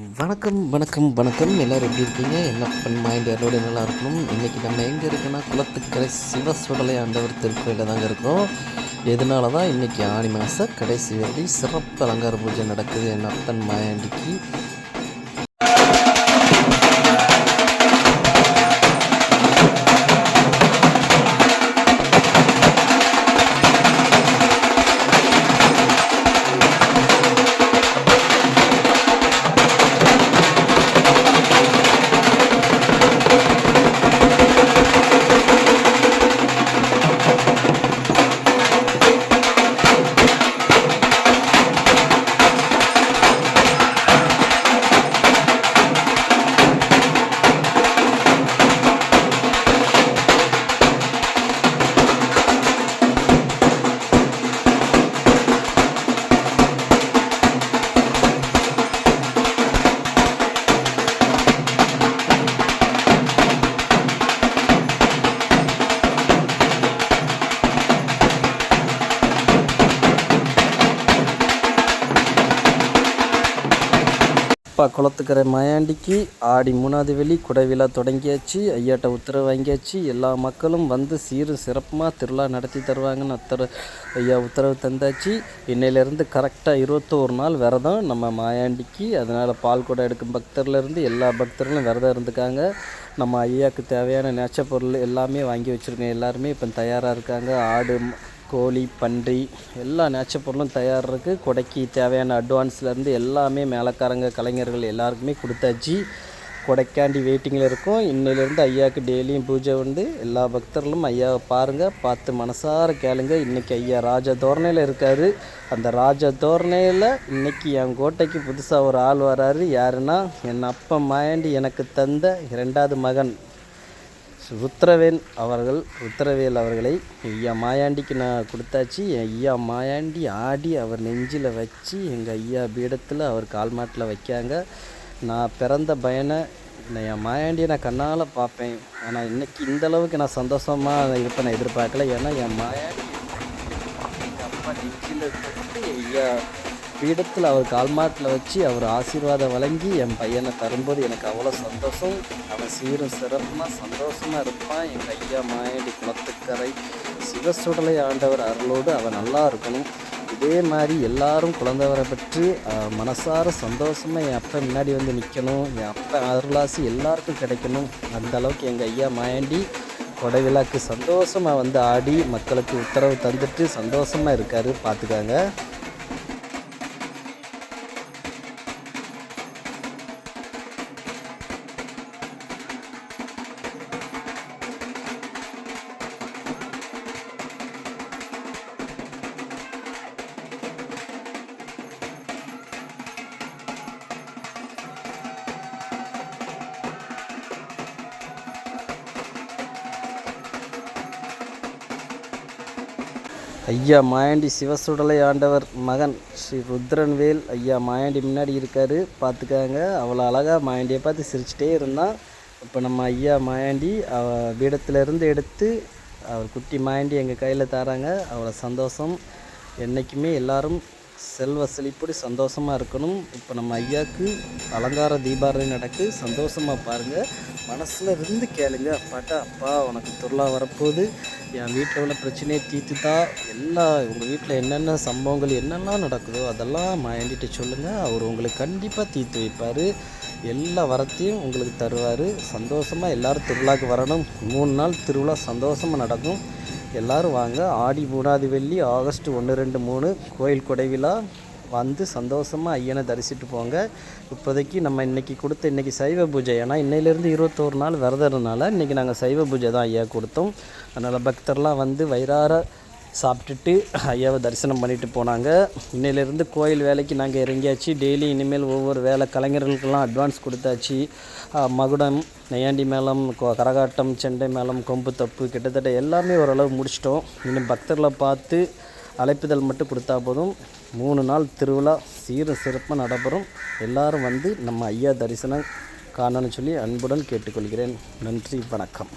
வணக்கம் வணக்கம் வணக்கம். எல்லோரும் எப்படி இருக்கீங்க? என்ன பண் மைண்ட் யாரோட நல்லா இருக்கணும். இன்றைக்கி நம்ம எங்கே இருக்கோன்னா குளத்துக்கரை சிவ சுடலை ஆண்டவர் திருக்கோயிலில் தாங்க இருக்கோம். எதனால தான் இன்றைக்கி ஆணி மாதம் கடைசி வரை சிறப்பு அலங்கார பூஜை நடக்குது. என் அப்பன் மாயாண்டிக்கு அப்பா குளத்துக்கரை மாயாண்டிக்கு ஆடி மூணாவது வெளி குடைவிழா தொடங்கியாச்சு. ஐயாட்ட உத்தரவு வாங்கியாச்சு. எல்லா மக்களும் வந்து சீரும் சிறப்புமாக திருவிழா நடத்தி தருவாங்கன்னு அத்தர ஐயா உத்தரவு தந்தாச்சு. இன்னையிலேருந்து கரெக்டாக இருபத்தோரு நாள் விரதம் நம்ம மாயாண்டிக்கு. அதனால் பால் குடம் எடுக்கும் பக்தர்லேருந்து எல்லா பக்தர்களும் விரதம் இருந்துக்காங்க. நம்ம ஐயாவுக்கு தேவையான நேச்ச பொருள் எல்லாமே வாங்கி வச்சுருக்கோம். எல்லாருமே இப்போ தயாராக இருக்காங்க. ஆடு கோழி பன்றி எல்லா நேச்சர் பொருளும் தயார் இருக்குது கொடைக்கு தேவையான அட்வான்ஸ்லேருந்து எல்லாமே மேலக்காரங்க கலைஞர்கள் எல்லாருக்குமே கொடுத்தாச்சு கொடைக்காண்டி வெயிட்டிங்கில் இருக்கும். இன்னிலேருந்து ஐயாவுக்கு டெய்லியும் பூஜை உண்டு எல்லா பக்தர்களும் ஐயாவை பாருங்கள் பார்த்து மனசார கேளுங்க. இன்றைக்கி ஐயா ராஜ தோரணையில் இருக்கார். அந்த ராஜ தோரணையில் இன்றைக்கி என் கோட்டைக்கு புதுசாக ஒரு ஆள் வராரு. யாருன்னா என் அப்பா மாயாண்டி எனக்கு தந்த இரண்டாவது மகன். ருத்ரவேல் அவர்கள் ருத்ரவேல் அவர்களை ஐயா மாயாண்டிக்கு நான் கொடுத்தாச்சு. என் ஐயா மாயாண்டி ஆடி அவர் நெஞ்சில் வச்சு எங்கள் ஐயா பீடத்தில் அவர் கால் மாட்டில் வைக்காங்க. நான் பிறந்த பயனை என் மாயாண்டியை நான் கண்ணால் பார்ப்பேன். ஆனால் இன்றைக்கி இந்தளவுக்கு நான் சந்தோஷமாக இருப்பேன் நான் எதிர்பார்க்கல. ஏன்னா என் மாயாண்டி எங்கள் அப்பா நெஞ்சில் ஐயா பீடத்தில் அவர் கால்மாட்டில் வச்சு அவர் ஆசீர்வாதம் வழங்கி என் பையனை தரும்போது எனக்கு அவ்வளோ சந்தோஷம். அவன் சீரும் சிறப்புமாக சந்தோஷமாக இருப்பான். எங்கள் ஐயா மாயடி குளத்துக்கரை சிவசுடலை ஆண்டவர் அருளோடு அவன் நல்லா இருக்கணும். இதே மாதிரி எல்லாரும் குழந்தவரை பற்றி மனசார சந்தோஷமாக என் அப்பா முன்னாடி வந்து நிற்கணும் என் அப்பா அருளாசி எல்லாருக்கும் கிடைக்கணும். அந்த அளவுக்கு எங்கள் ஐயா மாயாண்டி கொடை விழாக்கு சந்தோஷமாக வந்து ஆடி மக்களுக்கு உத்தரவு தந்துட்டு சந்தோஷமாக இருக்கார். பார்த்துக்காங்க. ஐயா மாயாண்டி சிவசுடலை ஆண்டவர் மகன் ஸ்ரீ ருத்ரன்வேல் ஐயா மாயாண்டி முன்னாடி இருக்கார். பார்த்துக்காங்க. அவ்வளோ அழகாக மாயாண்டியை பார்த்து சிரிச்சிட்டே இருந்தான். இப்போ நம்ம ஐயா மாயாண்டி அவ பீடத்துலேருந்து எடுத்து அவர் குட்டி மாயாண்டி எங்கள் கையில் தராங்க. அவ்வளோ சந்தோஷம். என்றைக்குமே எல்லோரும் செல்வ செழிப்படி சந்தோஷமாக இருக்கணும். இப்போ நம்ம ஐயாவுக்கு அலங்கார தீபாவளி நடக்கு. சந்தோஷமாக பாருங்கள் மனசில் இருந்து கேளுங்க. அப்பாட்டா அப்பா உனக்கு திருவிழா வரப்போகுது. என் வீட்டில் உள்ள பிரச்சனையை தீர்த்துதா எல்லா உங்கள் வீட்டில் என்னென்ன சம்பவங்கள் என்னெல்லாம் நடக்குதோ அதெல்லாம் மாயாண்டிட்டு சொல்லுங்கள் அவர் உங்களுக்கு கண்டிப்பாக தீர்த்து வைப்பார். எல்லா வரத்தையும் உங்களுக்கு தருவார். சந்தோஷமாக எல்லோரும் திருவிழாவுக்கு வரணும். மூணு நாள் திருவிழா சந்தோஷமாக நடக்கும். எல்லோரும் வாங்க. ஆடி மூணாவது வெள்ளி ஆகஸ்ட் ஒன்று ரெண்டு மூணு கோயில் கொடைவிழா வந்து சந்தோஷமாக ஐயனை தரிசிட்டு போங்க. இப்போதைக்கு நம்ம இன்றைக்கி கொடுத்த இன்றைக்கி சைவ பூஜை. ஏன்னா இன்னையிலேருந்து இருபத்தோரு நாள் விரதறதுனால இன்றைக்கி நாங்கள் சைவ பூஜை தான் ஐயா கொடுத்தோம். அதனால் பக்தர்லாம் வந்து வயிறார சாப்பிட்டுட்டு ஐயாவை தரிசனம் பண்ணிட்டு போனாங்க. இன்னையிலேருந்து கோயில் வேலைக்கு நாங்கள் இறங்கியாச்சு. டெய்லி இனிமேல் ஒவ்வொரு வேலை கலைஞர்களுக்கெல்லாம் அட்வான்ஸ் கொடுத்தாச்சு. மகுடம் நையாண்டி மேளம் கரகாட்டம் செண்டை மேளம் கொம்பு தப்பு கிட்டத்தட்ட எல்லாமே ஓரளவு முடிச்சிட்டோம். இன்னும் பக்தர்களை பார்த்து அழைப்புதல் மட்டும் கொடுத்தா போதும். மூணு நாள் திருவிழா சீரும் சிறப்பாக நடைபெறும். எல்லாரும் வந்து நம்ம ஐயா தரிசனம் காணணும்னு சொல்லி அன்புடன் கேட்டுக்கொள்கிறேன். நன்றி வணக்கம்.